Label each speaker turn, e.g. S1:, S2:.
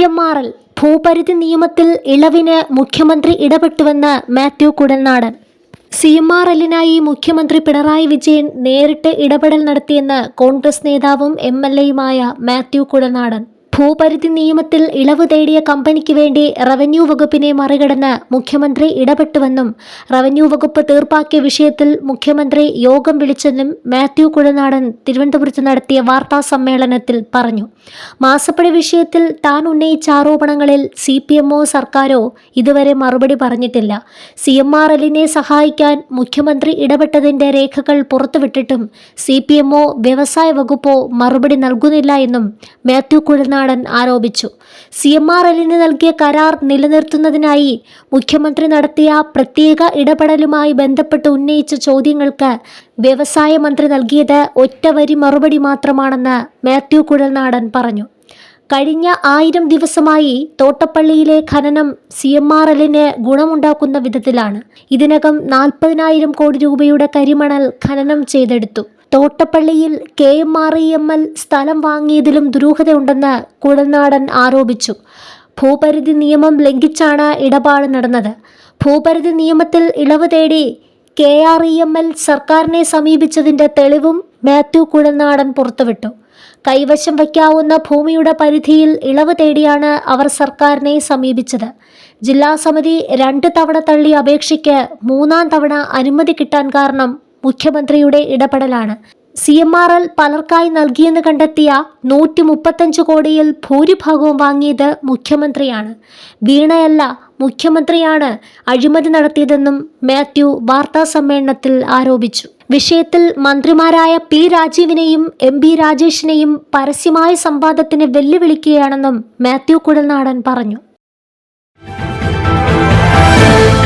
S1: L ഭൂപരിധി നിയമത്തിൽ ഇളവിന് മുഖ്യമന്ത്രി ഇടപെട്ടുവെന്ന് Mathew Kuzhalnadan. C M R എല്ലിനായി മുഖ്യമന്ത്രി പിണറായി വിജയൻ നേരിട്ട് ഇടപെടൽ നടത്തിയെന്ന് കോൺഗ്രസ് നേതാവും എം എൽ എയുമായ മാത്യു കുടൽനാടൻ. ഭൂപരിധി നിയമത്തിൽ ഇളവ് തേടിയ കമ്പനിക്ക് വേണ്ടി റവന്യൂ വകുപ്പിനെ മറികടന്ന് മുഖ്യമന്ത്രി ഇടപെട്ടുവെന്നും റവന്യൂ വകുപ്പ് തീർപ്പാക്കിയ വിഷയത്തിൽ മുഖ്യമന്ത്രി യോഗം വിളിച്ചെന്നും മാത്യു കുഴനാടൻ തിരുവനന്തപുരത്ത് നടത്തിയ വാർത്താ സമ്മേളനത്തിൽ പറഞ്ഞു. മാസപ്പടി വിഷയത്തിൽ താൻ ഉന്നയിച്ച ആരോപണങ്ങളിൽ സി പി എമ്മോ സർക്കാരോ ഇതുവരെ മറുപടി പറഞ്ഞിട്ടില്ല. സി എം ആർ എല്ലിനെ സഹായിക്കാൻ മുഖ്യമന്ത്രി ഇടപെട്ടതിന്റെ രേഖകൾ പുറത്തുവിട്ടിട്ടും സി പി എമ്മോ വ്യവസായ വകുപ്പോ മറുപടി നൽകുന്നില്ല എന്നും മാത്യു കുഴനാടൻ ആരോപിച്ചു. സി എം ആർ എല്ലിന് നൽകിയ കരാർ നിലനിർത്തുന്നതിനായി മുഖ്യമന്ത്രി നടത്തിയ പ്രത്യേക ഇടപെടലുമായി ബന്ധപ്പെട്ട് ഉന്നയിച്ച ചോദ്യങ്ങൾക്ക് വ്യവസായ മന്ത്രി നൽകിയത് ഒറ്റവരി മറുപടി മാത്രമാണെന്ന് മാത്യു കുഴൽനാടൻ പറഞ്ഞു. കഴിഞ്ഞ ആയിരം ദിവസമായി തോട്ടപ്പള്ളിയിലെ ഖനനം സി എം ആർ എല്ലിന് ഗുണമുണ്ടാക്കുന്ന വിധത്തിലാണ്. ഇതിനകം നാൽപ്പതിനായിരം കോടി രൂപയുടെ കരിമണൽ ഖനനം ചെയ്തെടുത്തു. തോട്ടപ്പള്ളിയിൽ K M R E M L സ്ഥലം വാങ്ങിയതിലും ദുരൂഹതയുണ്ടെന്ന് കുഴൽനാടൻ ആരോപിച്ചു. ഭൂപരിധി നിയമം ലംഘിച്ചാണ് ഇടപാട് നടന്നത്. ഭൂപരിധി നിയമത്തിൽ ഇളവ് തേടി K R E M L സർക്കാരിനെ സമീപിച്ചതിന്റെ തെളിവും മാത്യു കുഴൽനാടൻ പുറത്തുവിട്ടു. കൈവശം വയ്ക്കാവുന്ന ഭൂമിയുടെ പരിധിയിൽ ഇളവ് തേടിയാണ് അവർ സർക്കാരിനെ സമീപിച്ചത്. ജില്ലാ സമിതി രണ്ട് തവണ തള്ളി അപേക്ഷയ്ക്ക് മൂന്നാം തവണ അനുമതി കിട്ടാൻ കാരണം മുഖ്യമന്ത്രിയുടെ ഇടപെടലാണ്. സി എം ആർ എൽ പലർക്കായി നൽകിയെന്ന് കണ്ടെത്തിയ നൂറ്റി മുപ്പത്തഞ്ച് കോടിയിൽ ഭൂരിഭാഗവും വാങ്ങിയത് മുഖ്യമന്ത്രിയാണ്. വീണയല്ല മുഖ്യമന്ത്രിയാണ് അഴിമതി നടത്തിയതെന്നും മാത്യു വാർത്താ സമ്മേളനത്തിൽ ആരോപിച്ചു. വിഷയത്തിൽ മന്ത്രിമാരായ പി രാജീവിനെയും എം ബി രാജേഷിനെയും പരസ്യമായ സംവാദത്തിന് വെല്ലുവിളിക്കുകയാണെന്നും മാത്യു കുടൽനാടൻ പറഞ്ഞു.